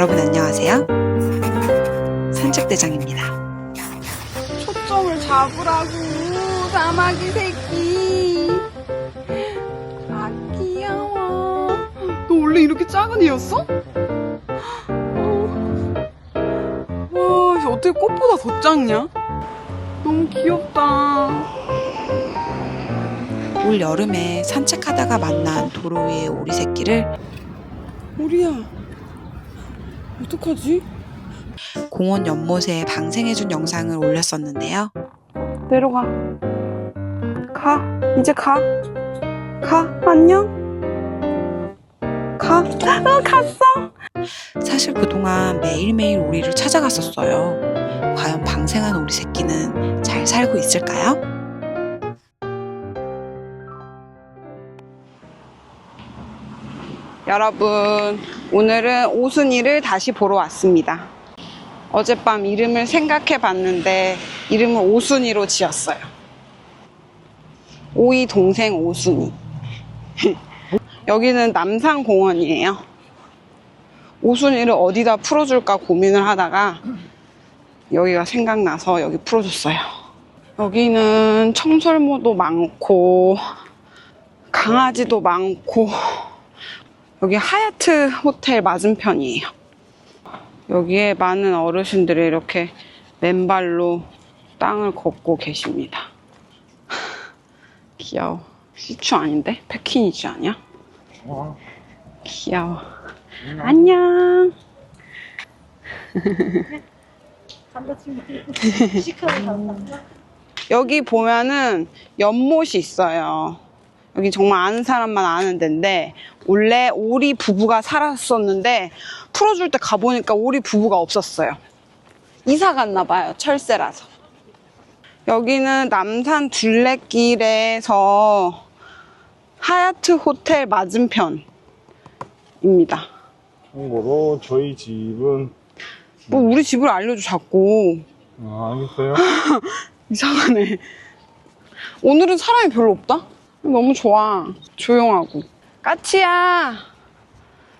여러분 안녕하세요. 산책대장입니다. 초점을 잡으라고 사마귀 새끼 아 귀여워 너 원래 이렇게 작은 애였어? 어. 와 이제 어떻게 꽃보다 더 작냐? 너무 귀엽다 올 여름에 산책하다가 만난 도로 위의 오리 새끼를 우리야 어떡하지? 공원 연못에 방생해준 영상을 올렸었는데요. 내려가 가 이제 가 가 안녕 가 아, 갔어 사실 그동안 매일매일 오리를 찾아갔었어요. 과연 방생한 오리 새끼는 잘 살고 있을까요? 여러분, 오늘은 오순이를 다시 보러 왔습니다. 어젯밤 이름을 생각해 봤는데, 이름을 오순이로 지었어요. 오이 동생 오순이. 여기는 남산공원이에요. 오순이를 어디다 풀어줄까 고민을 하다가, 여기가 생각나서 여기 풀어줬어요. 여기는 청설모도 많고, 강아지도 많고, 여기 하얏트 호텔 맞은편이에요. 여기에 많은 어르신들이 이렇게 맨발로 땅을 걷고 계십니다. 귀여워. 시추 아닌데? 패키니지 아니야? 귀여워. 안녕. 여기 보면은 연못이 있어요. 여기 정말 아는 사람만 아는 데인데 원래 오리 부부가 살았었는데 풀어줄 때 가보니까 오리 부부가 없었어요. 이사 갔나 봐요. 철새라서. 여기는 남산 둘레길에서 하얏트 호텔 맞은편입니다. 참고로 저희 집은 뭐 우리 집을 알려줘 자꾸. 아, 알겠어요? 이상하네. 오늘은 사람이 별로 없다? 너무 좋아. 조용하고. 까치야,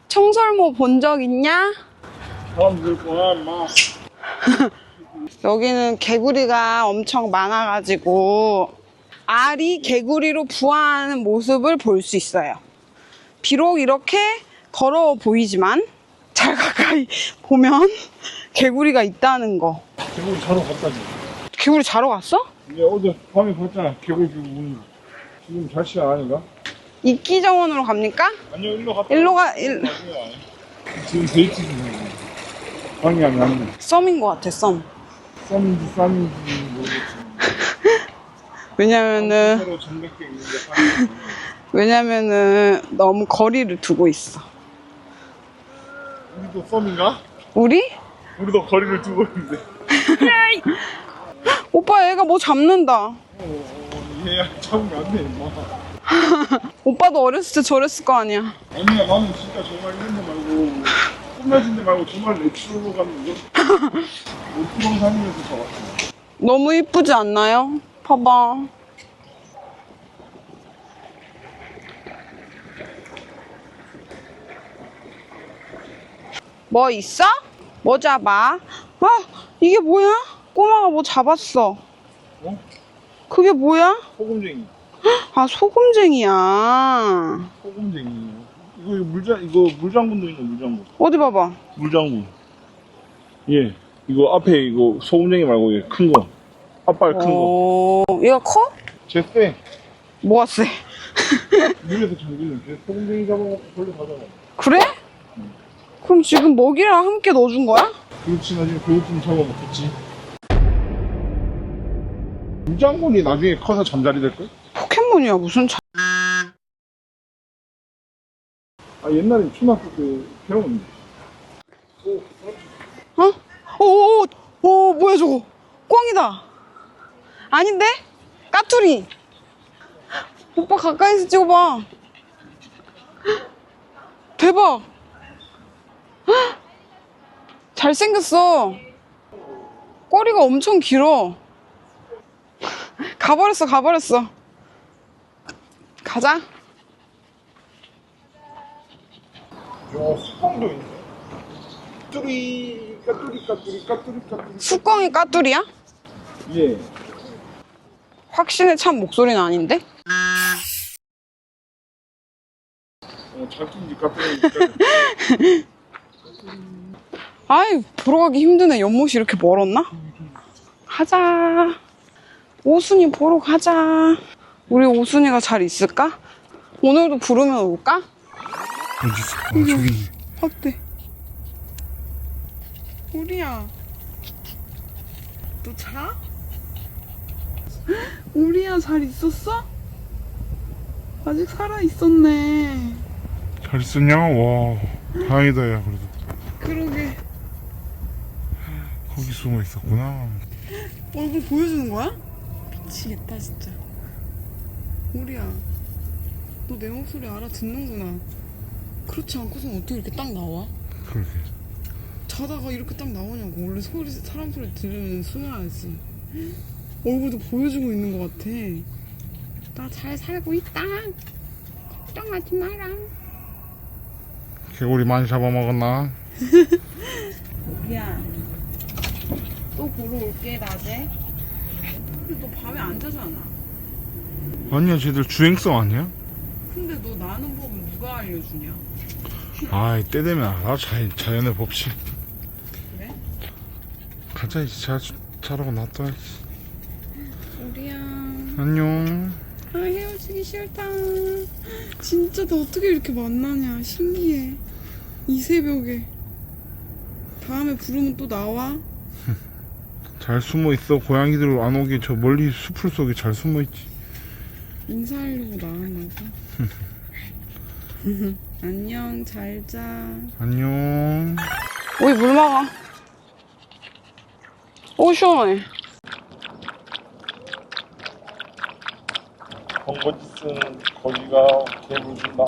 청설모 본 적 있냐? 거야 막 여기는 개구리가 엄청 많아가지고 알이 개구리로 부화하는 모습을 볼 수 있어요. 비록 이렇게 더러워 보이지만 잘 가까이 보면 개구리가 있다는 거. 개구리 자러 갔다지 개구리 자러 갔어? 근데 어제 밤에 봤잖아 개구리 지금 우는 거. 지금 잘 시간 아닌가? 이끼 정원으로 갑니까? 아니요 일로 갔다 일로 가, 일, 지금 데이트 중이에요 방향이 안 돼. 썸인 것 같아, 썸. 썸인지 쌈인지 모르겠지만 왜냐면은, 서로 정겹게 있는데 방향이 왜냐면은 너무 거리를 두고 있어. 우리도 썸인가? 우리? 우리도 거리를 두고 있는데 오빠 애가 뭐 잡는다. 어, 어, 얘야 잡으면 안돼 임마 오빠도 어렸을 때 저랬을 거 아니야. 아니야 나는 진짜 정말 이런 데 말고 꾸며진 데 말고 정말 거 오프로 다니면서 잡았어 너무 이쁘지 않나요? 봐봐. 뭐 있어? 뭐 잡아? 아, 이게 뭐야? 꼬마가 뭐 잡았어. 어? 그게 뭐야? 소금쟁이 아, 소금쟁이야. 소금쟁이 이거 물장 이거 물장군도 있네 물장군 어디 봐봐. 물장군 예 이거 앞에 이거 소금쟁이 말고 이게 큰 거 앞발 큰거 어, 얘가 커? 제 쎄 뭐가 세? 물에서 잠기는 제 소금쟁이 잡아먹고 벌레 다 잡아 그래? 그럼 지금 먹이랑 함께 넣어준 거야? 그렇지 나중에 그것좀 잡아먹겠지 물장군이 나중에 커서 잠자리 될걸? 포켓몬이야, 무슨 자... 아 옛날에 초등학교 때 배웠는데 어? 오, 오, 오, 뭐야 저거? 꽝이다. 아닌데? 까투리. 오빠 가까이서 찍어봐. 대박. 잘생겼어. 꼬리가 엄청 길어. 가버렸어, 가버렸어. 가자. 야 수평도 있네 까뚜리 까뚜리 까뚜리 까뚜리 까뚜리 수광이 까뚜리야? 예 확신에 찬 목소리는 아닌데? 어, 자기인지 까뚜리인지 아이 보러 가기 힘드네 연못이 이렇게 멀었나? 가자 오순이 보러 가자 우리 오순이가 잘 있을까? 오늘도 부르면 올까? 어디 있어? 아 저기 있네 어때? 우리야 너 자? 우리야 잘 있었어? 아직 살아 있었네 잘 있었냐? 와 다행이다 야 그래도 그러게 거기 숨어 있었구나 얼굴 보여주는 거야? 미치겠다 진짜 우리야. 너 내 목소리 알아듣는구나. 그렇지 않고선 어떻게 이렇게 딱 나와? 그러게. 자다가 이렇게 딱 나오냐고. 원래 소리 사람 소리 들으면 숨어야지. 얼굴도 보여주고 있는 것 같아. 나 잘 살고 있다. 걱정하지 마라. 개구리 많이 잡아먹었나? 우리야 또 보러 올게 낮에. 근데 너 밤에 안 자잖아 아니야 쟤들 주행성 아니야? 근데 너 나는 법은 누가 알려주냐? 아이 때 되면 알아. 자, 자연의 법칙. 그래? 가자 이제. 자, 자라고 놔둬야지 우리야. 안녕. 아 헤어지기 싫다. 진짜 너 어떻게 이렇게 만나냐 신기해. 이 새벽에. 다음에 부르면 또 나와? 잘 숨어 있어. 고양이들 안 오게 저 멀리 수풀 속에 잘 숨어 있지 인사하려고 나왔나 봐. 안녕 잘 자. 안녕. 우리 물 먹어 오 시원해. 번거짓은 거지가 개물 준다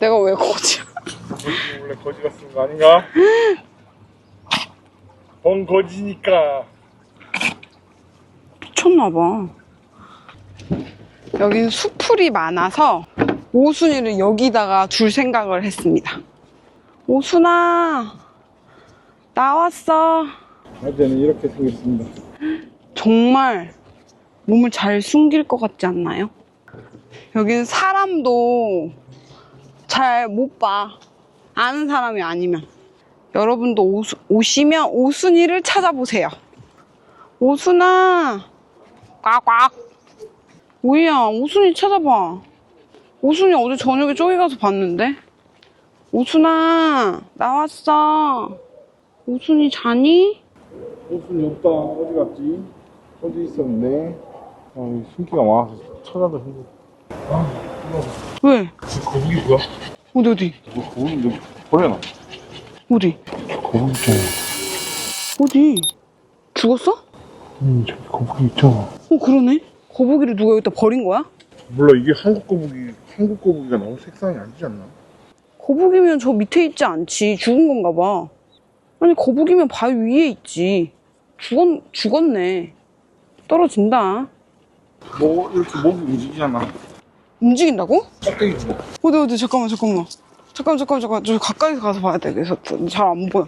내가 왜 거지야 거지 원래 거지가 쓴거 아닌가? 번거지니까. 미쳤나봐. 여기는 수풀이 많아서 오순이를 여기다가 둘 생각을 했습니다. 오순아, 나왔어. 낮에는 이렇게 생겼습니다 정말 몸을 잘 숨길 것 같지 않나요? 여기는 사람도 잘 못 봐. 아는 사람이 아니면. 여러분도 오수- 오시면 오순이를 찾아보세요. 오순아, 꽉꽉. 오이야, 오순이 찾아봐. 오순이 어제 저녁에 저기 가서 봤는데? 오순아, 나왔어. 오순이 자니? 옷은 없다 어디 갔지? 어디 있었는데 아 숨기가 많아서 찾아도 힘들어 왜? 거북이 뭐야? 어디, 어디? 뭐 거북이 너 버려놔 어디? 거북이 있잖아 어디? 죽었어? 음 저기 거북이 있잖아 어, 그러네. 거북이를 누가 여기다 버린 거야? 몰라 이게 한국 거북이 한국 거북이가 너무 색상이 아니지 않나? 거북이면 저 밑에 있지 않지. 죽은 건가 봐. 아니, 거북이면 바위 위에 있지. 죽었, 죽었네. 떨어진다. 뭐 이렇게 목이 움직이잖아 움직인다고? 뭐 어디, 어디, 잠깐만, 잠깐만. 잠깐만, 잠깐만, 잠깐만. 저 가까이서 가서 봐야 돼. 그래서 잘 안 보여.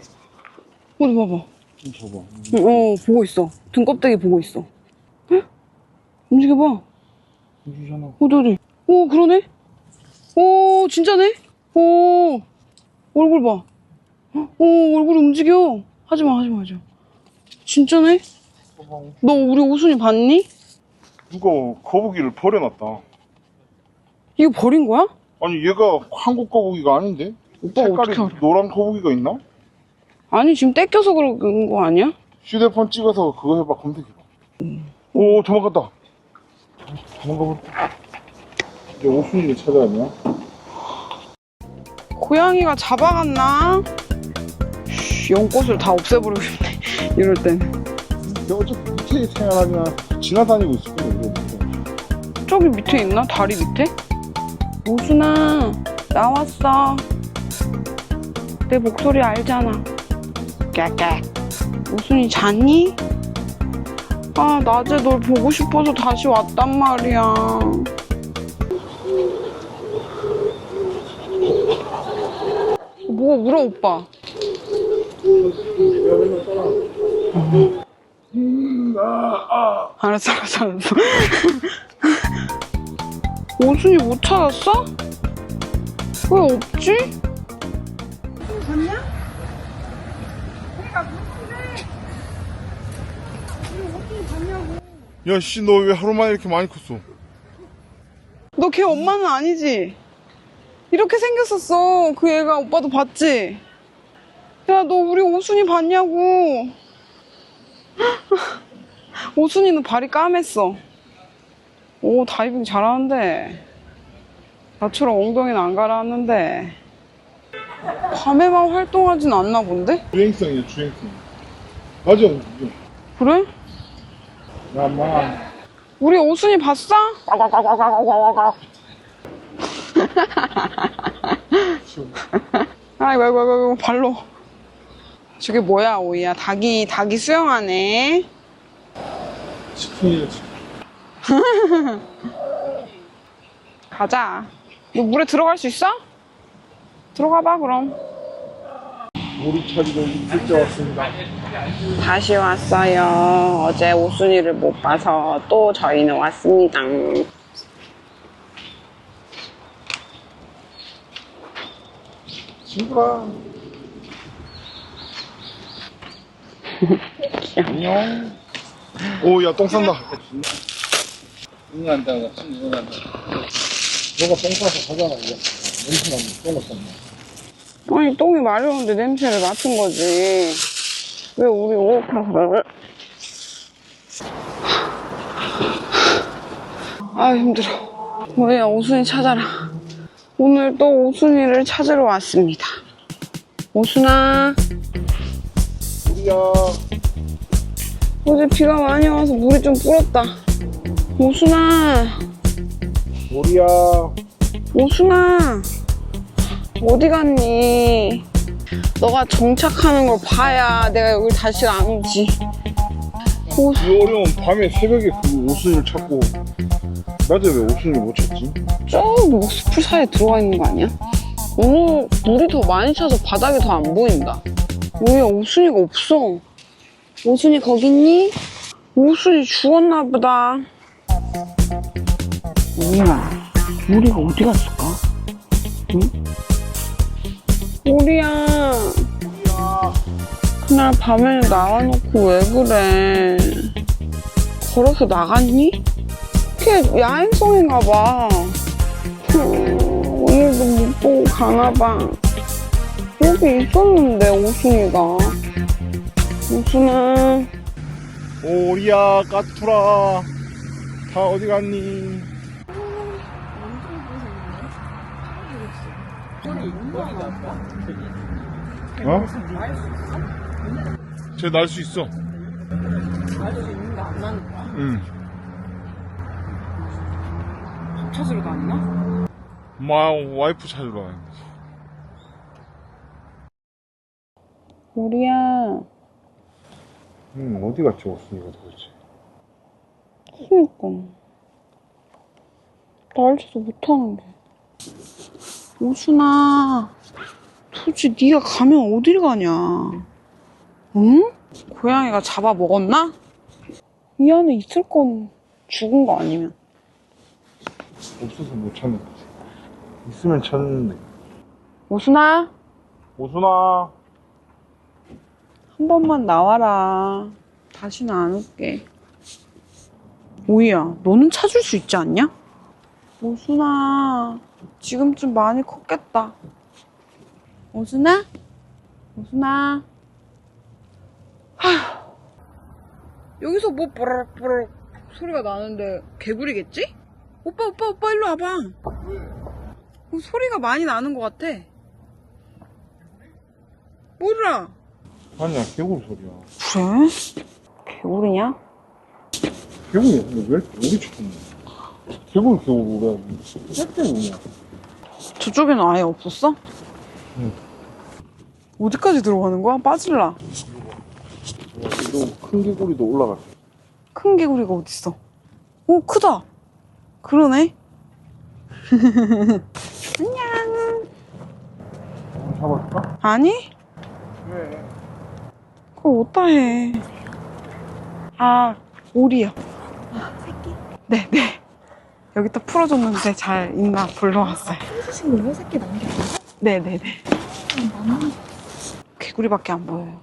어디 봐봐. 좀 봐봐 어, 보고 있어. 등 껍데기 보고 있어. 응? 움직여봐. 움직이잖아 어디 어디 오 그러네 오 진짜네 오 얼굴 봐 오 얼굴 움직여 하지마 하지마 하지마 진짜네. 너 우리 오순이 봤니? 누가 거북이를 버려놨다 이거 버린 거야? 아니 얘가 한국 거북이가 아닌데? 오빠 색깔이 어떻게 알아? 노란 거북이가 있나? 아니 지금 떼껴서 그런 거 아니야? 휴대폰 찍어서 그거 해봐 검색해봐 오 도망갔다 도망가버렸다 이제 오순이를 찾아야 되나? 고양이가 잡아갔나? 쉬, 연꽃을 다 없애버리고 싶네 이럴 땐 어차피 밑에 생활하지만 지나다니고 있을 거야 이거. 저기 밑에 있나? 다리 밑에? 오순아 나왔어 내 목소리 알잖아 깨깨 오순이 잤니? 아 낮에 널 보고 싶어서 다시 왔단 말이야 뭐가 울어 오빠 알았어, 알았어, 알았어. 오순이 못 찾았어? 왜 없지? 야, 씨, 너 왜 하루 만에 이렇게 많이 컸어? 너 걔 엄마는 아니지? 이렇게 생겼었어. 그 애가 오빠도 봤지? 야, 너 우리 오순이 봤냐고. 오순이는 발이 까맸어. 오, 다이빙 잘하는데. 나처럼 엉덩이는 안 가라앉는데. 밤에만 활동하진 않나 본데? 주행성이야, 주행성. 맞아. 그래? 야, 마. 우리 오순이 봤어? 아이고, 아이고, 아이고, 발로. 저게 뭐야, 오이야. 닭이, 닭이 수영하네. 치킨이야, 치킨. 가자. 너 물에 들어갈 수 있어? 들어가 봐, 그럼. 우리 차리고 일찍 왔습니다. 다시 왔어요. 어제 오순이를 못 봐서 또 저희는 왔습니다. 친구라. 안녕. 오, 야, 똥 싼다. 응한다가 친구 응한다. 너가 똥 싸서 가잖아, 이제. 냄새 나면 똥을 쌌네. 아니, 똥이 마려운데 냄새를 맡은 거지. 왜 우리 오빠를. 아, 힘들어. 뭐야, 오순이 찾아라. 오늘 또 오순이를 찾으러 왔습니다. 오순아, 우리야. 어제 비가 많이 와서 물이 좀 불었다. 오순아, 우리야. 오순아, 어디 갔니? 너가 정착하는 걸 봐야 내가 여기 다시 안 오지. 오, 이 어려운 밤에 새벽에 그 오순이를 찾고 낮에 왜 오순이를 못 찾지? 저기 뭐 숲을 사이에 들어가 있는 거 아니야? 오늘 물이 더 많이 차서 바닥이 더 안 보인다. 뭐야, 오순이가 없어. 오순이 거기 있니? 오순이 죽었나 보다. 뭐야, 우리가 어디 갔을까? 응? 우리야. 그날 밤에 나와놓고 왜 그래? 걸어서 나갔니? 걔 야행성인가 봐. 음, 오늘도 못 보고 가나 봐. 여기 있었는데, 오순이가. 오순아, 오리야 까투라 다 어디 갔니? 어? 쟤날수있 어. 날수 있는데 안 나는 거야? 응. 찾으러 다니나? 마 와이프 찾으러 가는 거지. 우리야, 응 어디 갔지 오순이가 도대체? 그니까. 날지도 못하는 게. 오순아, 도대체 네가 가면 어딜 가냐? 응? 고양이가 잡아먹었나? 이 안에 있을 건 죽은 거 아니면. 없어서 못 찾는 거지. 있으면 찾는데. 오순아, 오순아. 한 번만 나와라. 다시는 안 올게. 오이야, 너는 찾을 수 있지 않냐? 오순아, 지금쯤 많이 컸겠다. 오순아? 오순아? 여기서 뭐 뽀로로뽀로 소리가 나는데 개구리겠지? 오빠, 오빠, 오빠, 일로 와봐. 어, 소리가 많이 나는 것 같아. 몰라. 아니야 개구리 소리야. 그래? 개구리냐? 개구리 근데 왜 이렇게 우리 찾는 개구리 개구리 그래. 왜 개구리야? 저쪽에는 아예 없었어? 응. 어디까지 들어가는 거야? 빠질라. 또큰 개구리도 올라갔어. 큰 개구리가 어딨어? 오, 크다. 그러네. 안녕. 잡아줄까? 아니? 왜? 그걸 어디다 해. 아, 오리요. 새끼? 네, 네. 여기다 풀어줬는데 잘 있나 불러왔어요. 해주신 거예요? 새끼 남은 게 아니라? 네, 네, 네. 나는 개구리밖에 안 보여요.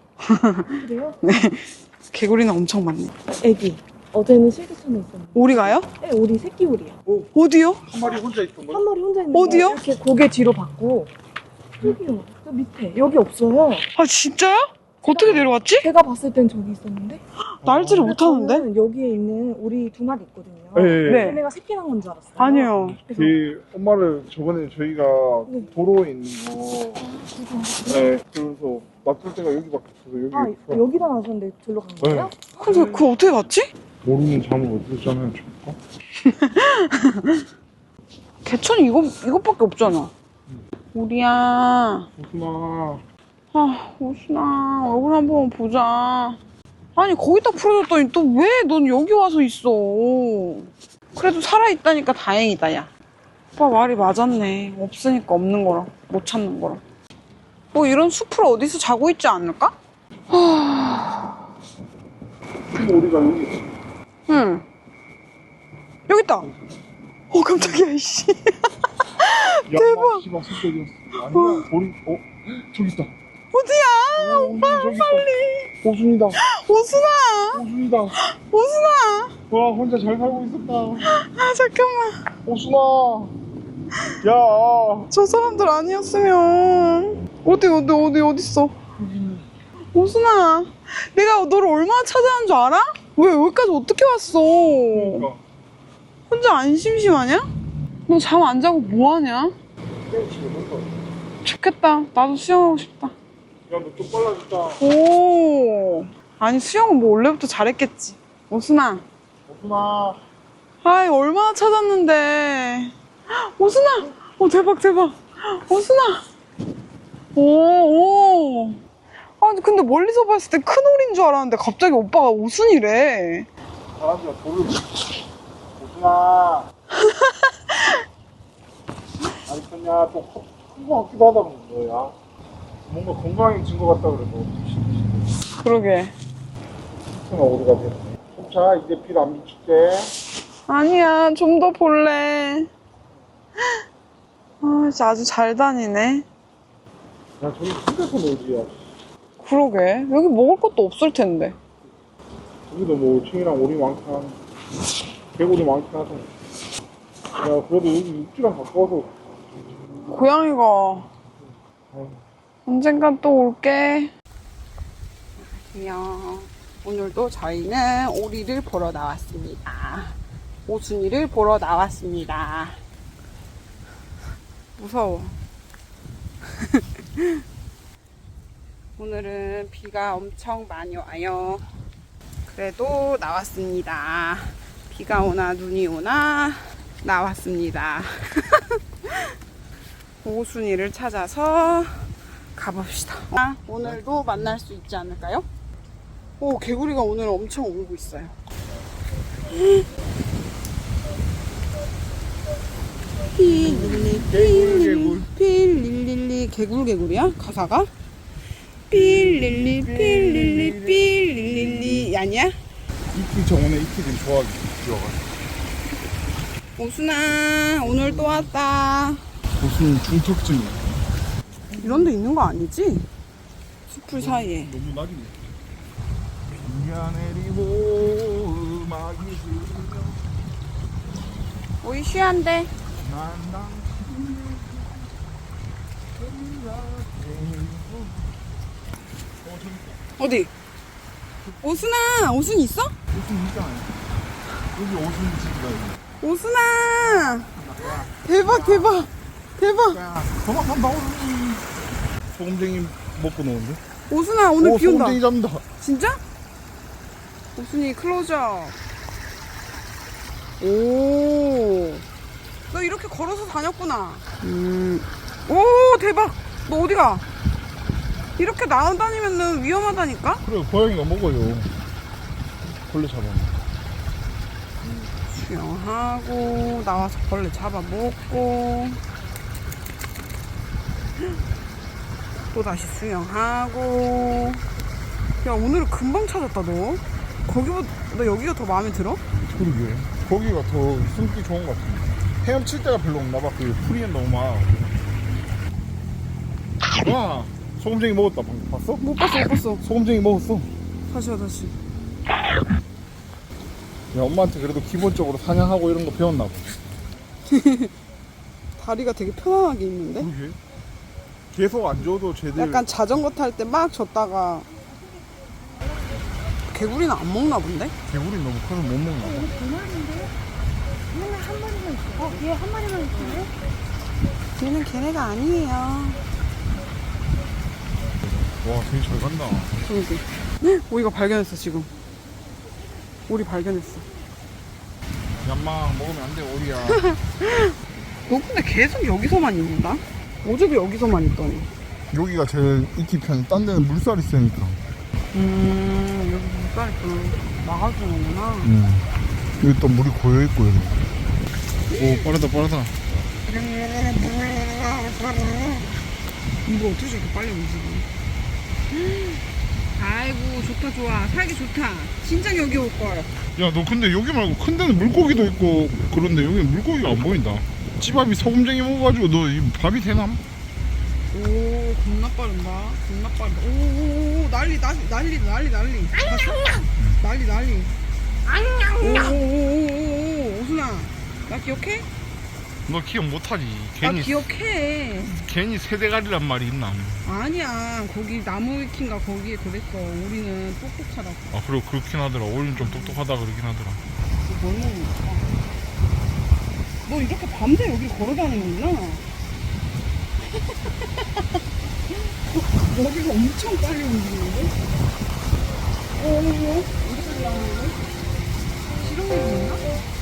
그래요? 개구리는 엄청 많네. 애기. 어제는 실기천에 있었는데. 오리가요? 네, 우리 새끼 오리야. 어디요? 한 마리 혼자 있던 한 마리 혼자 있는 어디요? 거 이렇게 고개 뒤로 받고. 여기요. 저 밑에. 여기 없어요. 아, 진짜요? 어떻게 내려왔지? 제가 봤을 땐 저기 있었는데. 날지를 못하는데? 저는 여기에 있는 우리 두 마리 있거든요. 네. 네. 걔네가 새끼 낳은 건줄 알았어요. 아니요. 그래서 그 엄마를 저번에 저희가 네. 도로에 있는 거 네, 그래서 놔둘 때가 여기밖에 없어서 여기 아, 없어. 여기다 놔줬는데 절로 간 거예요? 근데 그거 어떻게 갔지? 모르는 잠을 어디서 자면 좋을까? 개천이 이거, 이것밖에 없잖아. 우리야. 오순아 아, 오순아. 얼굴 한번 보자. 아니, 거기다 풀어줬더니 또 왜 넌 여기 와서 있어? 그래도 살아있다니까 다행이다, 야. 오빠 말이 맞았네. 없으니까 없는 거라. 못 찾는 거라. 뭐 이런 숲을 어디서 자고 있지 않을까? 지금 우리가 여기 있어 응. 여기 있다. 어, 깜짝이야, 이씨. 대박 씨발 아니야 우리 어? 저기 있다 어디야? 어, 오빠 빨리 오순이다 오순아! 오순이다 오순아! 와 혼자 잘 살고 있었다 아, 잠깐만. 오순아 야 저 사람들 아니었으면. 어디, 어디, 어디, 어딨어? 여기 있네 오순아. 내가 너를 얼마나 찾아온 줄 알아? 왜 여기까지 어떻게 왔어? 그러니까 혼자 안 심심하냐? 너 잠 안 자고 뭐 하냐? 좋겠다. 나도 수영하고 싶다. 야너 좀 빨라졌다 오. 아니, 수영은 뭐 원래부터 잘했겠지. 오순아. 오순아 아이, 얼마나 찾았는데. 오순아! 오, 대박, 대박. 오순아! 오, 오. 아니, 근데 멀리서 봤을 때 큰 오리인 줄 알았는데 갑자기 오빠가 오순이래. 사람들아 돌을 오순아 안 있었냐 또큰거 같기도 하다 너야 뭔가 건강해진 것 같다 그래도 그러게. 오순아 어디가 됐네 자 이제 빛 안 비출게 아니야, 좀 더 볼래. 아, 진짜 아주 잘 다니네. 야 저기 혼자서 놀지 야 그러게. 여기 먹을 것도 없을 텐데. 여기도 뭐 층이랑 오리 많긴 한 개구리 많긴 하잖아 야 그래도 여기 육지랑 가까워서 고양이가 언젠간 또 올게. 안녕. 오늘도 저희는 오리를 보러 나왔습니다. 오순이를 보러 나왔습니다. 무서워. 오늘은 비가 엄청 많이 와요. 그래도 나왔습니다. 비가 오나 눈이 오나 나왔습니다. 오순이를 찾아서 가봅시다. 아, 오늘도 만날 수 있지 않을까요? 오, 개구리가 오늘 엄청 오고 있어요. 필릴리 필릴리 필릴리 개굴 개굴이야? 가사가? 필릴리 필릴리 필릴리 아니야? 이끼 저번에 이끼 좀 좋아하기 좋아가지고 오순아 오늘 또 왔다. 무슨 중턱증이야 이런 데 있는 거 아니지? 숲풀 사이에. 너무 낙이네 비가 내리고 음악이 오이 쉬한데. 난당 어디? 오순아, 오순 있어? 옷은 있잖아요 여기 옷은 집이다 여기 오순아! 대박, 대박, 대박. 야 도망간다 오늘 소금쟁이 먹고 노는데 오순아, 오늘 오 비 온다. 소금쟁이 잡는다 진짜? 오순이 클로즈업. 오. 너 이렇게 걸어서 다녔구나. 음. 오, 대박. 너 어디가? 이렇게 나온 다니면은 위험하다니까? 그래 고양이가 먹어요 벌레 잡아 수영하고 나와서 벌레 잡아먹고 또 다시 수영하고 야 오늘은 금방 찾았다 너. 거기보다 너 여기가 더 마음에 들어? 그러게. 거기가 더 숨기 좋은 것 같은데. 헤엄칠 때가 별로 없나 봐. 그 풀이는 너무 많아. 와! 소금쟁이 먹었다. 방금 봤어? 못 봤어 못 봤어. 소금쟁이 먹었어. 다시야 다시. 야, 엄마한테 그래도 기본적으로 사냥하고 이런 거 배웠나 봐. 다리가 되게 편안하게 있는데? 계속 안 줘도 쟤들. 약간 자전거 탈 때막 줬다가 개구리는 안 먹나 본데? 개구리 너무 커서 못 먹나 봐. 맨날 한 마리만 있어. 어, 얘 한 마리만 있어요? 걔는 걔네가 아니에요. 와, 되게 잘 간다. 그러게. 오이가 발견했어 지금. 오리 발견했어. 얌마 먹으면 안 돼, 오리야. 너 근데 계속 여기서만 있는다? 어제도 여기서만 있더니. 여기가 제일 이티 편이 딴 데는 물살이 세니까. 음 여기 물살이 또 막아주는구나. 음. 여기 또 물이 고여 있고, 여기. 오, 빠르다, 빠르다. 이거 어떻게 저렇게 빨리 움직이니? 아이고 좋다 좋아 살기 좋다 진작 여기 올걸 야, 너 근데 여기 말고 큰 데는 물고기도 있고, 그런데 여기는 물고기가 안 보인다. 찌밥이 소금쟁이 먹어가지고 너 이 밥이 되남? 오 겁나 빠른다 겁나 빠르다 오오오 난리 난리 난리 난리 난리 봤어? 난리 난리 오오오오오 오순아 나 기억해? 너 기억 못하지. 나 괜히, 기억해 괜히 세대가리란 말이 있나? 아니야 거기 나무 위키인가 거기에 그랬어 우리는 똑똑하다고 아, 그리고 그렇긴 하더라. 오리는 좀 똑똑하다 그러긴 하더라. 뭘 먹는 거야? 너 이렇게 밤새 여기 걸어 다니는구나. 여기가 엄청 빨리 움직이는데? 어, 어, 이렇게 나오는데? 지렁이 있나?